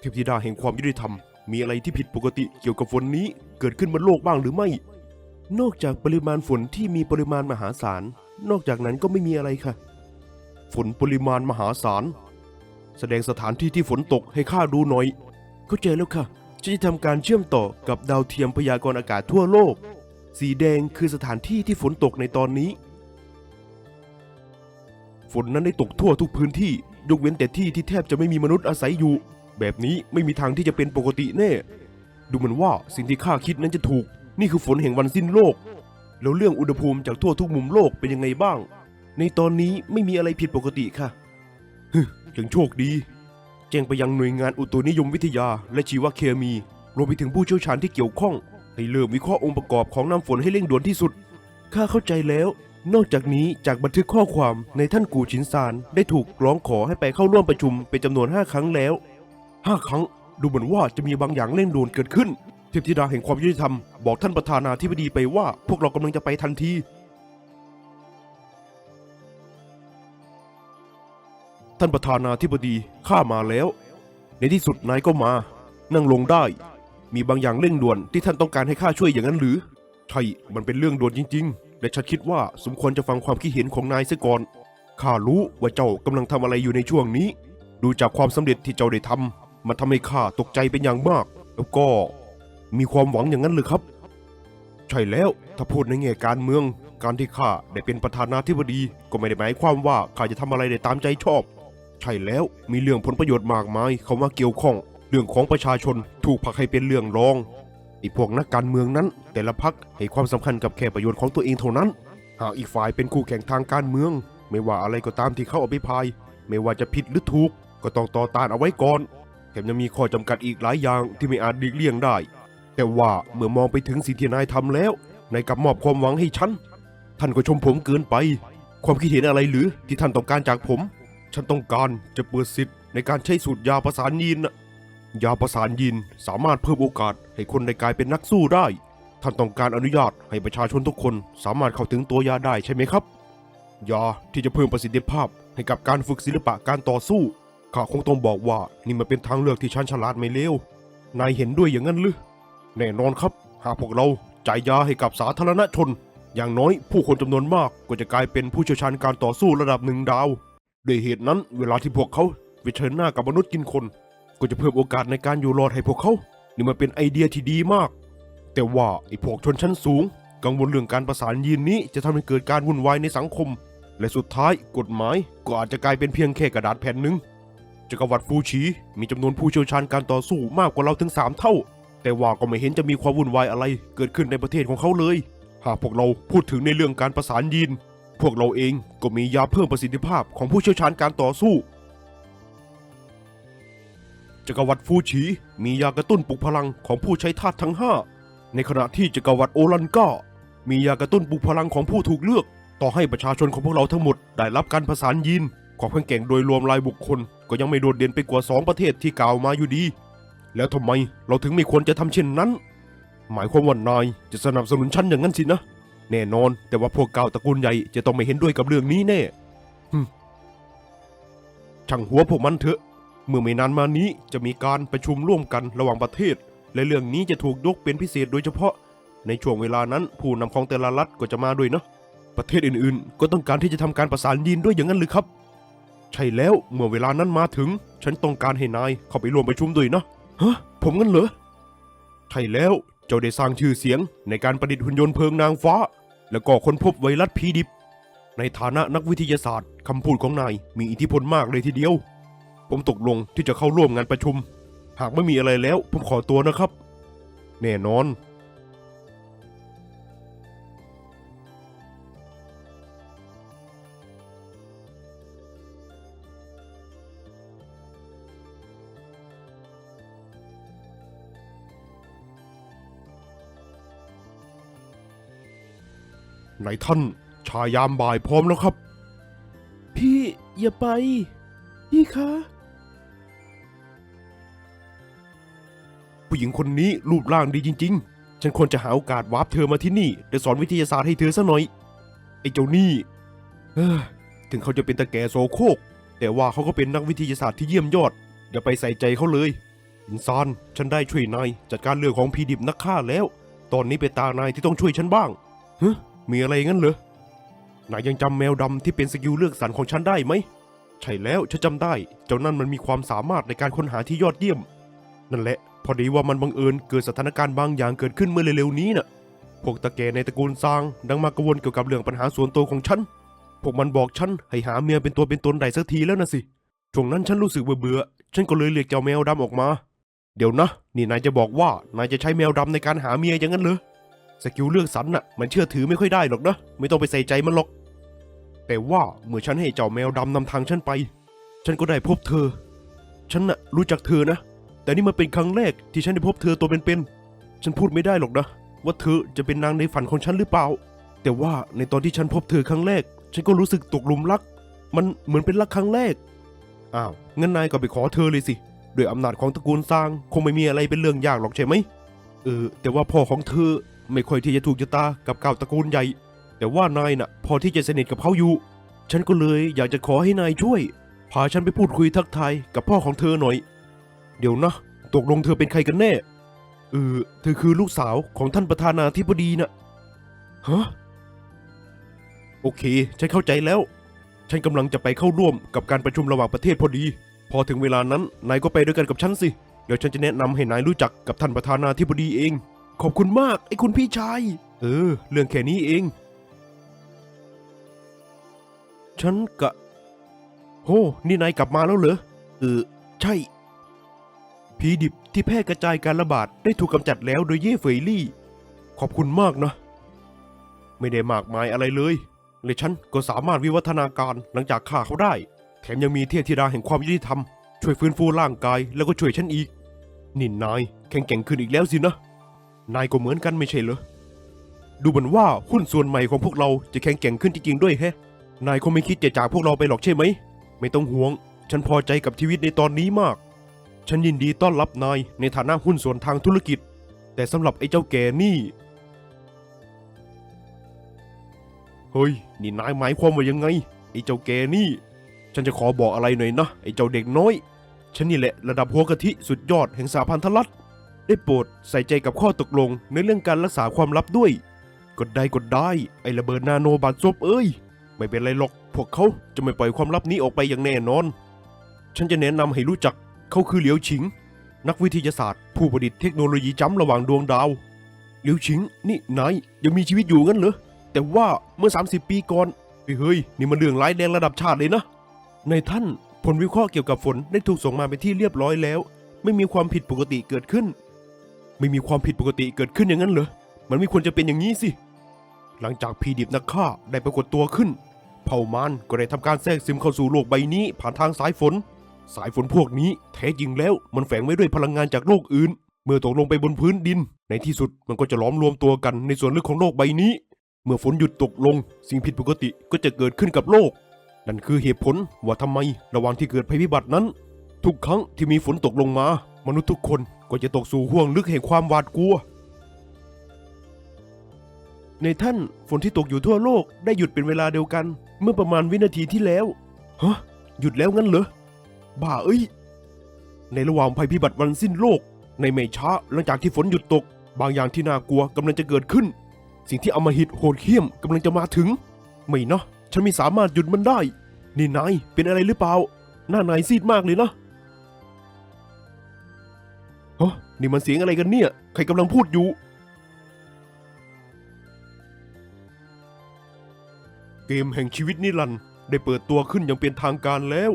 เทพธิดาแห่งความยุติธรรม มีอะไรที่ผิดปกติเกี่ยวกับฝนนี้เกิดขึ้นบนโลกบ้างหรือไม่ นอกจากปริมาณฝนที่มีปริมาณมหาศาล นอกจากนั้นก็ไม่มีอะไรค่ะ ฝนปริมาณมหาศาล แสดงสถานที่ที่ฝนตกให้ข้าดูหน่อย เข้าใจแล้วค่ะฉันจะทำการเชื่อมต่อกับดาวเทียมพยากรณ์อากาศทั่วโลก สีแดงคือสถานที่ที่ฝนตกในตอนนี้ ฝนนั้นได้ตกทั่วทุกพื้นที่ ยกเว้นแต่ที่ที่แทบจะไม่มีมนุษย์อาศัยอยู่ แบบนี้ไม่มีทางที่จะเป็นปกติแน่ ดูเหมือนว่าสิ่งที่ข้าคิดนั้นจะถูก นี่คือฝนแห่งวันสิ้นโลก แล้วเรื่องอุณหภูมิจากทั่วทุกมุมโลกเป็นยังไงบ้าง ในตอนนี้ไม่มีอะไรผิดปกติค่ะฮึยังโชคดี แจ้งไปยังหน่วยงานอุตุนิยมวิทยา และชีวเคมี รวมไปถึงผู้เชี่ยวชาญที่เกี่ยวข้อง ให้เริ่มวิเคราะห์องค์ประกอบของน้ำฝนให้เร่งด่วนที่สุด ข้าเข้าใจแล้วนอกจากนี้จากบันทึกข้อความในท่านกูชินซานได้ถูกร้องขอให้ไปเข้าร่วมประชุมเป็นจำนวน 5 ครั้งแล้ว 5ครั้ง ดูเหมือนว่าจะมีบางอย่างเร่งด่วนเกิดขึ้น เทพธิดาแห่งความยุติธรรมบอกท่านประธานาธิบดีไปว่า พวกเรากำลังจะไปทันที ท่านประธานาธิบดีข้ามาแล้ว ในที่สุดนายก็มา นั่งลงได้ มีบางอย่างเร่งด่วนที่ท่านต้องการให้ข้าช่วยอย่างนั้นหรือ ใช่ มันเป็นเรื่องด่วนจริง ๆ และฉันคิดว่าสมควรจะฟังความคิดเห็นของนายเสียก่อนข้ารู้ว่าเจ้ากำลังทำอะไรอยู่ในช่วงนี้ ดูจากความสำเร็จที่เจ้าได้ทำ มันทำให้ข้าตกใจเป็นอย่างมาก แล้วก็มีความหวังอย่างนั้นเลยครับ ใช่แล้วถ้าพูดในแง่การเมือง การที่ข้าได้เป็นประธานาธิบดีก็ไม่ได้หมายความว่าข้าจะทำอะไรได้ตามใจชอบ ใช่แล้วมีเรื่องผลประโยชน์มากมายเข้ามาเกี่ยวข้อง เรื่องของประชาชนถูกผลักให้เป็นเรื่องรองไอ้พวกนักการเมืองนั้น แต่ละพักให้ความสำคัญกับแค่ประโยชน์ของตัวเองเท่านั้น หากอีกฝ่ายเป็นคู่แข่งทางการเมือง ไม่ว่าอะไรก็ตามที่เขาอภิปราย ไม่ว่าจะผิดหรือถูก ก็ต้องต่อต้านเอาไว้ก่อน แถมยังมีข้อจำกัดอีกหลายอย่างที่ไม่อาจหลีกเลี่ยงได้ แต่ว่าเมื่อมองไปถึงสิ่งที่นายทำแล้วนายกลับมอบความหวังให้ฉัน ท่านก็ชมผมเกินไป ความคิดเห็นอะไรหรือที่ท่านต้องการจากผม ฉันต้องการจะเปิดสิทธิ์ในการใช้สูตรยาประสานยีนนะยาประสานยีนสามารถเพิ่มโอกาสให้คนได้กลายเป็นนักสู้ได้ ท่านต้องการอนุญาตให้ประชาชนทุกคนสามารถเข้าถึงตัวยาได้ใช่ไหมครับ ยาที่จะเพิ่มประสิทธิภาพให้กับการฝึกศิลปะการต่อสู้ ข้าคงต้องบอกว่านี่มันเป็นทางเลือกที่ฉันฉลาดไม่เลวนายเห็นด้วยอย่างนั้นหรือแน่นอนครับ หากพวกเราจ่ายยาให้กับสาธารณชน อย่างน้อยผู้คนจำนวนมากก็จะกลายเป็นผู้เชี่ยวชาญการต่อสู้ระดับหนึ่งดาวด้วยเหตุนั้น เวลาที่พวกเขาเผชิญหน้ากับมนุษย์กินคน ก็จะเพิ่มโอกาสในการอยู่รอดให้พวกเขานี่มันเป็นไอเดียที่ดีมาก แต่ว่าไอ้พวกชนชั้นสูง กังวลเรื่องการประสานยีนนี้จะทำให้เกิดการวุ่นวายในสังคม และสุดท้ายกฎหมายก็อาจจะกลายเป็นเพียงแค่กระดาษแผ่นหนึ่ง จักรวรรดิฟูชีมีจำนวนผู้เชี่ยวชาญการต่อสู้มากกว่าเราถึงสามเท่า แต่ว่าก็ไม่เห็นจะมีความวุ่นวายอะไรเกิดขึ้นในประเทศของเขาเลย หากพวกเราพูดถึงในเรื่องการประสานยีน พวกเราเองก็มียาเพิ่มประสิทธิภาพของผู้เชี่ยวชาญการต่อสู้ จักรวรรดิฟูชีมียากระตุ้นปลุกพลังของผู้ใช้ธาตุทั้ง 5 ในขณะที่จักรวรรดิโอลันก้ามียากระตุ้นปลุกพลังของผู้ถูกเลือก ต่อให้ประชาชนของพวกเราทั้งหมดได้รับการประสานยีน ความแข็งแกร่งโดยรวมรายบุคคล ก็ยังไม่โดดเด่นไปกว่า 2 ประเทศที่กล่าวมาอยู่ดี แล้วทำไมเราถึงไม่ควรจะทำเช่นนั้น หมายความว่านายจะสนับสนุนฉันอย่างนั้นสินะ แน่นอน แต่ว่าพวกเก่าตระกูลใหญ่จะต้องไม่เห็นด้วยกับเรื่องนี้แน่หึช่างหัวพวกมันเถอะ เมื่อไม่นานมานี้จะมีการประชุมร่วมกันระหว่างประเทศ และเรื่องนี้จะถูกยกเป็นพิเศษโดยเฉพาะ ในช่วงเวลานั้นผู้นำของแต่ละรัฐก็จะมาด้วยเนาะประเทศอื่นๆ ก็ต้องการที่จะทำการประสานยีนด้วยอย่างนั้นหรือครับ ใช่แล้วเมื่อเวลานั้นมาถึง ฉันต้องการให้นายเข้าไปร่วมประชุมด้วยนะฮะผมงั้นเหรอใช่แล้วเจ้าได้สร้างชื่อเสียงในการประดิษฐ์หุ่นยนต์เพลิงนางฟ้า แล้วก็ค้นพบไวรัสพีดิบ ในฐานะนักวิทยาศาสตร์คำพูดของนายมีอิทธิพลมากเลยทีเดียว ผมตกลงที่จะเข้าร่วมงานประชุม หากไม่มีอะไรแล้วผมขอตัวนะครับ แน่นอน ไหนท่านชายามบ่ายพร้อมแล้วครับ พี่อย่าไป พี่คะ ผู้หญิงคนนี้รูปร่างดีจริง ๆ ฉันควรจะหาโอกาสวาร์ปเธอมาที่นี่และสอนวิทยาศาสตร์ให้เธอซะหน่อย ไอ้เจ้านี่เอ้อถึงเขาจะเป็นตะแก่โซโครกแต่ว่าเขาก็เป็นนักวิทยาศาสตร์ที่เยี่ยมยอด อย่าไปใส่ใจเขาเลยอินซานฉันได้ช่วยนายจัดการเรื่องของพีดิบนักฆ่าแล้ว ตอนนี้เป็นตานายที่ต้องช่วยฉันบ้างฮะ มีอะไรงั้นเหรอนายยังจำแมวดำที่เป็นสกิลเลือกสรรของฉันได้ไหม ใช่แล้วฉันจำได้ เจ้านั่นมันมีความสามารถในการค้นหาที่ยอดเยี่ยม นั่นแหละ พอดีว่ามันบังเอิญเกิดสถานการณ์บางอย่างเกิดขึ้นเมื่อเร็วๆนี้น่ะ พวกตะแกในตระกูลซาง ดังมากระวนเกี่ยวกับเรื่องปัญหาส่วนตัวของฉัน พวกมันบอกฉันให้หาเมียเป็นตัวเป็นตนได้สักทีแล้วนะสิ ช่วงนั้นฉันรู้สึกเบื่อๆ ฉันก็เลยเรียกเจ้าแมวดำออกมา เดี๋ยวนะ นี่นายจะบอกว่านายจะใช้แมวดำในการหาเมียอย่างนั้นเหรอ สกิลเลือกสรรน่ะมันเชื่อถือไม่ค่อยได้หรอกนะ ไม่ต้องไปใส่ใจมันหรอก แต่ว่าเมื่อฉันให้เจ้าแมวดำนำทางฉันไป ฉันก็ได้พบเธอ ฉันน่ะรู้จักเธอนะ แต่นี่มันเป็นครั้งแรกที่ฉันได้พบเธอตัวเป็นๆ ฉันพูดไม่ได้หรอกนะ ว่าเธอจะเป็นนางในฝันของฉันหรือเปล่า แต่ว่าในตอนที่ฉันพบเธอครั้งแรก ฉันก็รู้สึกตกหลุมรัก มันเหมือนเป็นรักครั้งแรก อ้าวงั้นนายก็ไปขอเธอเลยสิ ด้วยอำนาจของตระกูลซางคงไม่มีอะไรเป็นเรื่องยากหรอกใช่ไหม เออ แต่ว่าพ่อของเธอ ไม่ค่อยที่จะถูกชะตากับเก่าตระกูลใหญ่ แต่ว่านายน่ะ พอที่จะสนิทกับเขาอยู่ ฉันก็เลยอยากจะขอให้นายช่วย พาฉันไปพูดคุยทักทายกับพ่อของเธอหน่อย เดี๋ยวนะ ตกลงเธอเป็นใครกันแน่ เออ เธอคือลูกสาวของท่านประธานาธิบดีนะฮะ โอเค ฉันเข้าใจแล้ว ฉันกำลังจะไปเข้าร่วมกับการประชุมระหว่างประเทศพอดี พอถึงเวลานั้นนายก็ไปด้วยกันกับฉันสิ เดี๋ยวฉันจะแนะนำให้นายรู้จักกับท่านประธานาธิบดีเอง ขอบคุณมากไอ้คุณพี่ชาย เออ เรื่องแค่นี้เอง ฉันกะโหนี่นายกลับมาแล้วเหรอ เออ ใช่ ผีดิบที่แพร่กระจายการระบาดได้ถูกกำจัดแล้วโดยเย่เฟยลี่ ขอบคุณมากนะ ไม่ได้มากมายอะไรเลยและฉันก็สามารถวิวัฒนาการหลังจากฆ่าเขาได้ แถมยังมีเทพธิดาแห่งความยุติธรรม ช่วยฟื้นฟูร่างกายแล้วก็ช่วยฉันอีกนี่นายแข็งแกร่งขึ้นอีกแล้วสินะ นายก็เหมือนกันไม่ใช่เหรอ ดูเหมือนว่าหุ้นส่วนใหม่ของพวกเราจะแข็งแกร่งขึ้นจริงๆด้วยแฮะ นายคงไม่คิดจะจากพวกเราไปหรอกใช่ไหม ไม่ต้องห่วง ฉันพอใจกับชีวิตในตอนนี้มาก ฉันยินดีต้อนรับนายในฐานะหุ้นส่วนทางธุรกิจ แต่สำหรับไอ้เจ้าแก่นี่ เฮ้ย นี่นายหมายความว่ายังไง ไอ้เจ้าแก่นี่ ฉันจะขอบอกอะไรหน่อยนะ ไอ้เจ้าเด็กน้อย ฉันนี่แหละระดับหัวกะทิสุดยอดแห่งสาพันธรัฐ ได้โปรดใส่ใจกับข้อตกลงในเรื่องการรักษาความลับด้วย กดได้กดได้ ไอ้ระเบิดนาโนบาดซบเอ้ย ไม่เป็นไรหรอก พวกเขาจะไม่ปล่อยความลับนี้ออกไปอย่างแน่นอน ฉันจะแนะนำให้รู้จักเขาคือเหลียวฉิง นักวิทยาศาสตร์ ผู้ประดิษฐ์เทคโนโลยีจ้ำระหว่างดวงดาว เหลียวฉิง นี่นายยังมีชีวิตอยู่งั้นเหรอ แต่ว่าเมื่อ 30 ปีก่อน เฮ้ย นี่มันเรื่องร้ายแรงระดับชาติเลยนะ ในท่านผลวิเคราะห์เกี่ยวกับฝนได้ถูกส่งมาเป็นที่เรียบร้อยแล้ว ไม่มีความผิดปกติเกิดขึ้น ไม่มีความผิดปกติเกิดขึ้นอย่างนั้นเหรอ มันไม่ควรจะเป็นอย่างนี้สิ หลังจากพีดิบนักฆ่าได้ปรากฏตัวขึ้น เผ่ามารก็ได้ทำการแทรกซึมเข้าสู่โลกใบนี้ผ่านทางสายฝน สายฝนพวกนี้แท้จริงแล้วมันแฝงไว้ด้วยพลังงานจากโลกอื่น เมื่อตกลงไปบนพื้นดิน ในที่สุดมันก็จะล้อมรวมตัวกันในส่วนลึกของโลกใบนี้ เมื่อฝนหยุดตกลง สิ่งผิดปกติก็จะเกิดขึ้นกับโลก นั่นคือเหตุผลว่าทำไมระหว่างที่เกิดภัยพิบัตินั้น ทุกครั้งที่มีฝนตกลงมา มนุษย์ทุกคน ก็จะตกสู่ห่วงลึกแห่งความหวาดกลัว ในท่านฝนที่ตกอยู่ทั่วโลกได้หยุดเป็นเวลาเดียวกัน เมื่อประมาณวินาทีที่แล้วฮะหยุดแล้วงั้นเหรอบ้าเอ้ย ในระหว่างภัยพิบัติวันสิ้นโลก ในไม่ช้าหลังจากที่ฝนหยุดตก บางอย่างที่น่ากลัวกำลังจะเกิดขึ้น สิ่งที่อมหิตโหดเหี้ยมกำลังจะมาถึง ไม่นะฉันไม่สามารถหยุดมันได้ นี่นายเป็นอะไรหรือเปล่า หน้านายซีดมากเลยนะ ฮะนี่มันเสียงอะไรกันเนี่ย ใครกำลังพูดอยู่ เกมแห่งชีวิตนิรันดร์ได้เปิดตัวขึ้นอย่างเป็นทางการแล้ว